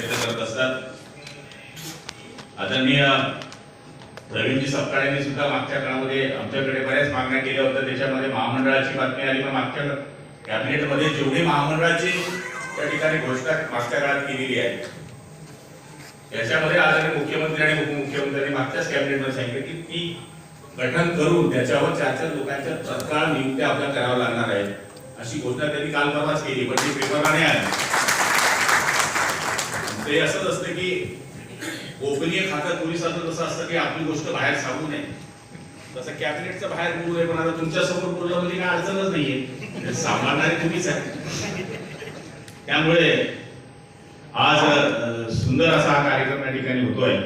प्रयत्न करत असतात. आदरणीय रवींद्रजी सपकाळेंनी सुद्धा मागच्या काळामध्ये आमच्याकडे बऱ्याच मागण्या केल्या होत्या. त्याच्यामध्ये महामंडळाची बातमी आली पण मागच्या कॅबिनेटमध्ये जेवढी महामंडळाची त्या ठिकाणी घोषणा मागच्या काळात केलेली आहे. त्याच्यामध्ये आदरणीय मुख्यमंत्री आणि उपमुख्यमंत्र्यांनी मागच्याच कॅबिनेटमध्ये सांगितलं की ती गठन करून त्याच्यावर चार चार लोकांच्या तत्काळ नियुक्त्या आपल्याला कराव्या लागणार आहेत. अशी घोषणा त्यांनी काल परवाच केली पण ती पेपरला नाही आली. ते असंच असतं की गोपनीय खातं पोलिसांचं कसं असतं की आपली गोष्ट बाहेर सांगू नये. तसं कॅबिनेटचं बाहेर बोलू नये पण आता तुमच्यासमोर बोललं म्हणजे काय अडचणच नाहीये. सांभाळणारे तुम्हीच आहे. त्यामुळे आज सुंदर असा हा कार्यक्रम या ठिकाणी होतोय.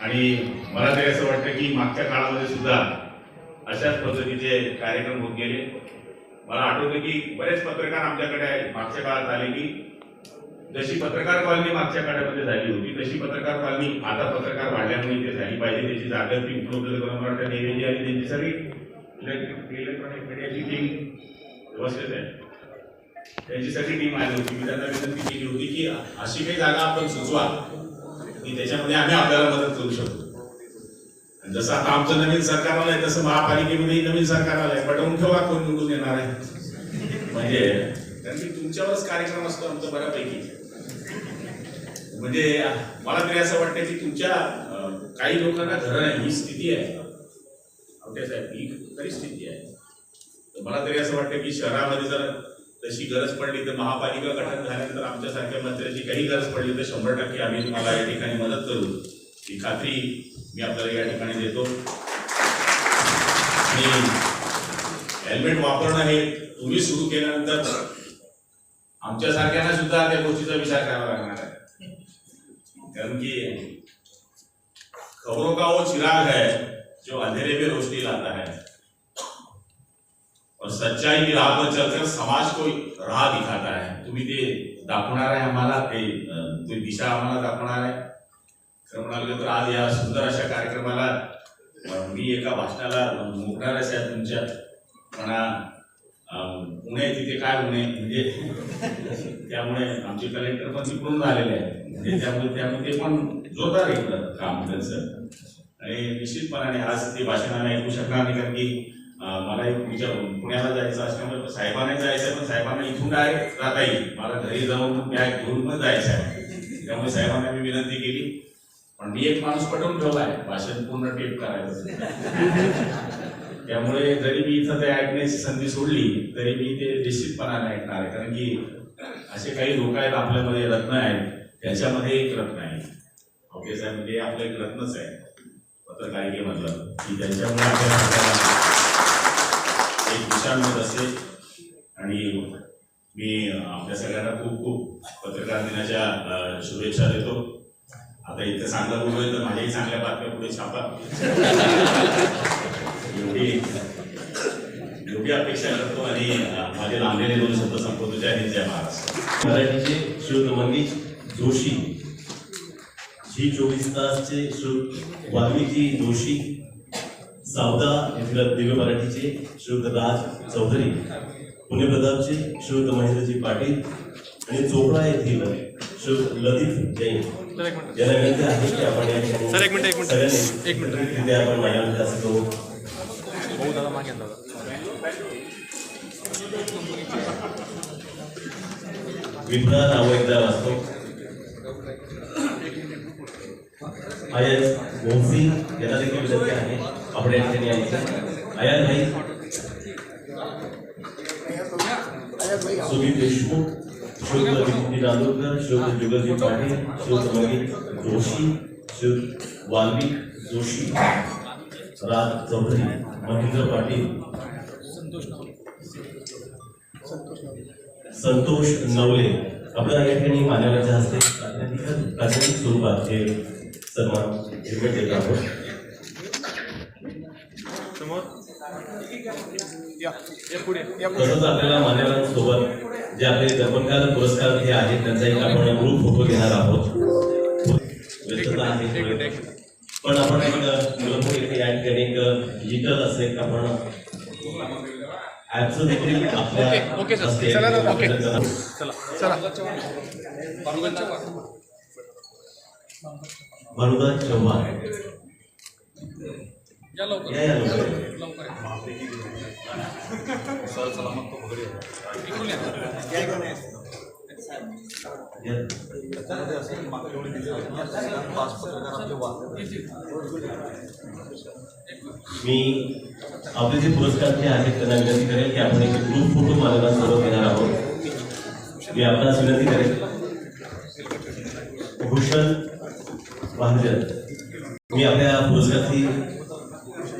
आणि मला तरी असं वाटतं की मागच्या काळामध्ये सुद्धा अशाच पद्धतीचे कार्यक्रम होत गेले. मला आठवतं की बरेच पत्रकार आमच्याकडे मागच्या काळात आले की जशी पत्रकार कॉलनी मागच्या काळामध्ये झाली होती तशी पत्रकार कॉलनी आता पत्रकार वाढल्यामुळे ते झाली पाहिजे. त्याची जागा ती उपलब्ध करून मला वाटतं आणि त्यांची सगळी इलेक्ट्रॉनिक मीडियाची टीम व्यवस्थित आहे. त्यांची सगळी टीम आली होती. मी त्यांना विनंती केली होती की अशी काही जागा आपण सुचवा की त्याच्यामध्ये आम्ही आपल्याला मदत करू शकतो. जसं आता आमचं नवीन सरकार आलंय तसं महापालिकेमध्ये नवीन सरकार आलंय. पटवून ठेवा कोण निवडून येणार आहे. म्हणजे कारण की तुमच्यावरच कार्यक्रम असतो आमचं बऱ्यापैकी. म्हणजे मला तरी असं वाटतं की तुमच्या काही लोकांना घरं नाही ही स्थिती आहे. साहेब ही खरी स्थिती आहे. तर मला तरी असं वाटतं की शहरामध्ये जर तशी गरज पडली तर महापालिका गठन झाल्यानंतर आमच्यासारख्या मंत्र्याची काही गरज पडली तर शंभर टक्के आम्ही तुम्हाला या ठिकाणी मदत करू. ही खात्री मी आपल्याला या ठिकाणी देतो. आणि हेल्मेट वापरणं हे तुम्ही सुरू केल्यानंतर आमच्यासारख्यांना सुद्धा त्या गोष्टीचा विचार करावा लागणार आहे. कारण की खबरों का वो चिराग है जो अंधेरे में रोशनी लाता है। और सच्चाई की राह पर चलकर समाज को राह दिखाता है। तुम्ही ते आहे आम्हाला ते अं, ते दिशा आम्हाला दाखवणार आहे। खरं आज या सुंदर अशा कार्यक्रमाला मी एका भाषणाला मुकणार अशा तुमच्या म्हणा पुणे तिथे काय होणे म्हणजे त्यामुळे आमचे कलेक्टर पण तिकडून झालेले आहेत. म्हणजे त्यामुळे त्यामुळे ते पण जोरदार इकडं काम त्यांचं. आणि निश्चितपणाने आज ते भाषणाने ऐकू शकणार नाही कारण की मला एक विचार पुण्याला जायचं असल्यामुळे साहेबांना जायचं पण साहेबांना इथून काय जाता येईल. मला घरी जाऊन बॅग घेऊन पण जायचं आहे त्यामुळे साहेबांना मी विनंती केली. पण मी एक माणूस पटवून आहे. भाषण पूर्ण टेप करायचं. त्यामुळे जरी मी इथं ते ऐकण्याची संधी सोडली तरी मी ते निश्चितपणाने ऐकणार आहे. कारण की असे काही लोक आहेत आपल्यामध्ये रत्न आहेत. त्याच्यामध्ये एक रत्न आहे. ओके साहेब म्हणजे आपलं एक रत्नच आहे. पत्रकारिकेमधलं की त्यांच्यामुळे आपल्याला एक विशाल मिळत असते. आणि मी आपल्या सगळ्यांना खूप खूप पत्रकार दिनाच्या शुभेच्छा देतो. आता इथे चांगलं बोलूया तर माझ्याही चांगल्या बातम्या पुढे छापा. एवढी एवढी अपेक्षा करतो आणि माझे लांबलेले दोन शब्द संपवतो जय हिंद जय महाराष्ट्र मराठीचे श्रोत मंगेश जोशी झी चोवीस तासचे श्रोत वाल्मिकी जोशी सावदा येथील दिव्य मराठीचे श्रोत राज चौधरी पुणे प्रतापचे श्रोत महेंद्रजी पाटील आणि चोपडा येथील श्रोत ललित जैन सर एक मिनिट यांना विनंती आहे की आपण या ठिकाणी सर, एक मिनिट, एक मिनिट. आपण मान्यवंत असतो बहुत ज़्यादा मांगे अंदाज़ा विप्रात हांव एकदा वाचतो आयर भोसी यांना देखील विनंती आहे आपल्या ठिकाणी यायचं आयर भाई सुमित देशमुख श्रोत विभूती दादोरकर श्रोत जुगलजी पाटील श्रोत रवी जोशी श्रोत वाल्मिक जोशी राज चौधरी महेंद्र पाटील. संतोष नवले. आपल्याला या ठिकाणी मान्यवरांच्या हस्ते प्रातिनिधिक स्वरूपात हे सन्मान निर्मित देत आहोत. तसंच आपल्याला मान्यवरांसोबत जे आपले दर्पणकार पुरस्कार हे आहेत त्यांचा एक आपण ग्रुप फोटो घेणार आहोत. पण आपण एक ठिकाणी एक डिजिटल असं एक आपण ऍपचं देखील आपल्या ओके, ओके, सर. हस्ते मी आपले जे पुरस्कारचे आहेत, त्यांना विनंती करेल की आपण एक ग्रुप फ़ोटो मानवांसोबत घेणार आहोत. मी आपणास विनंती करेल. भूषण महाजन मी आपल्या पुरस्काराची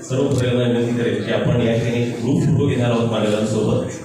सर्व प्रेरणा विनंती करेल की आपण या ठिकाणी ग्रुप फ़ोटो घेणार आहोत मान्यवरांसोबत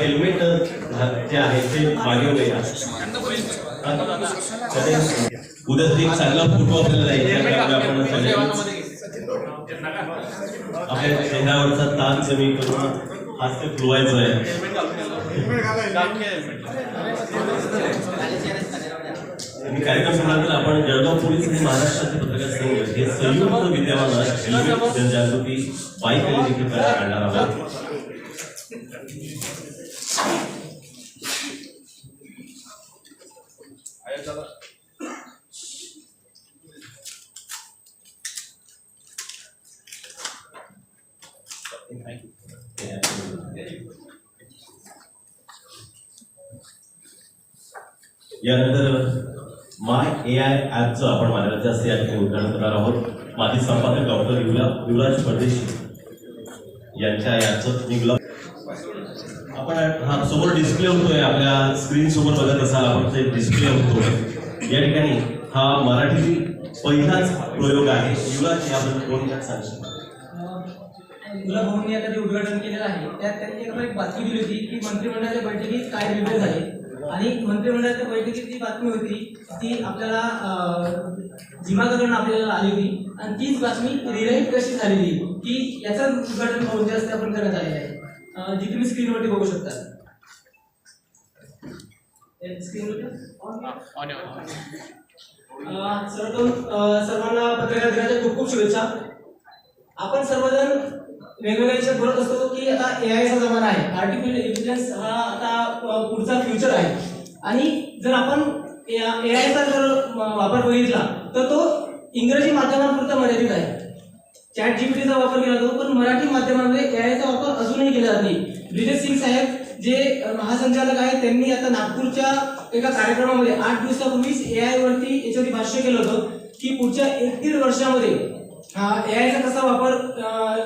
हेल्मेट जे आहे ते मागे वळूया. उद्या तरी एक चांगला फोटो आपल्याला द्यायचा आपण आपल्या चेहऱ्यावरचा ताण कमी करून हास्य फुलवायचं आहे आणि कार्यक्रम संपल्यानंतर आपण जळगाव पोलीस आणि महाराष्ट्राचे पत्रकार संघ हे संयुक्त विद्यमानं जनजागृती बाईक रॅली देखील काढणार आहोत. यानंतर माय ए आय ॲपचं आपण मान्यवरच्या हस्ते या ठिकाणी उद्घाटन करणार आहोत माजी संपादक डॉक्टर युवरा युवराज परदेशी यांच्या याचं मी गुलाब आपण हा समोर डिस्प्ले होतोय आपल्या स्क्रीन समोर बघत असाल आपण ते डिस्प्ले होतोय. या ठिकाणी हा मराठीतील पहिलाच प्रयोग आहे. युवराज याबद्दल दोन मिनिट सांगशील गुलाब भाऊंनी आता जे उद्घाटन केलेलं आहे त्यात त्यांनी एक बातमी दिली होती की मंत्रिमंडळाच्या बैठकीत काय निर्णय झाले? आणि मंत्रिमंडळाच्या बैठकीत जी बातमी होती ती आपल्याला अं, जिमाकडून आपल्याला आली होती. आणि तीच बातमी रिलाईट कशी झालेली की याचं उद्घाटन भाऊंच्या हस्ते आपण करण्यात आले आहे. जी तुम्ही स्क्रीनवरती बघू शकता. सर्वांना पत्रकार दिनाच्या खूप खूप शुभेच्छा. आपण सर्वजण वेगवेगळे विषयात बोलत असतो की आता ए आयचा जमाना आहे. आर्टिफिशियल इंटेलिजन्स हा आता पुढचा फ्युचर आहे. आणि जर आपण ए आयचा जर वापर बघितला तर तो इंग्रजी माध्यमांपुरता मर्यादित आहे. चॅट जीपीटीचा वापर केला जातो पण मराठी माध्यमामध्ये ए आयचा वापर अजूनही केला जात नाही. ब्रिजेश सिंग साहेब जे महासंचालक आहेत त्यांनी आता नागपूरच्या एका कार्यक्रमामध्ये आठ दिवसापूर्वीच ए आय वरती याच्यावरती भाष्य केलं होतं की पुढच्या एक दीड वर्षामध्ये ए आयचा कसा वापर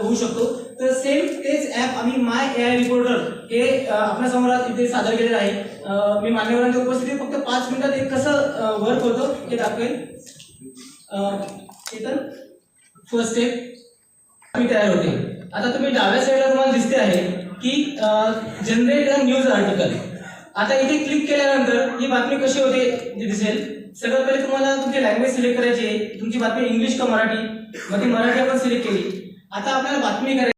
होऊ शकतो तर सेम तेच ऍप आम्ही माय ए आय रिपोर्टर हे आपल्यासमोर इथे सादर केलेलं आहे. मी मान्यवरांच्या उपस्थितीत फक्त पाच मिनिटात हे कसं वर्क होतं हे दाखवेल अं, चेतन फर्स्ट स्टेप मी तयार होते. आता तुम्ही डाव्या साईडला तुम्हाला दिसते आहे की जनरेट अ न्यूज आर्टिकल आता इथे क्लिक केल्यानंतर ही बातमी कशी होते ते दिसेल. सगळ्यात पहिले तुम्हाला तुमची लँग्वेज सिलेक्ट करायची आहे. तुमची बातमी इंग्लिश का मराठी? मग ती मराठी आपण सिलेक्ट केली. आता आपल्याला बातमी करायची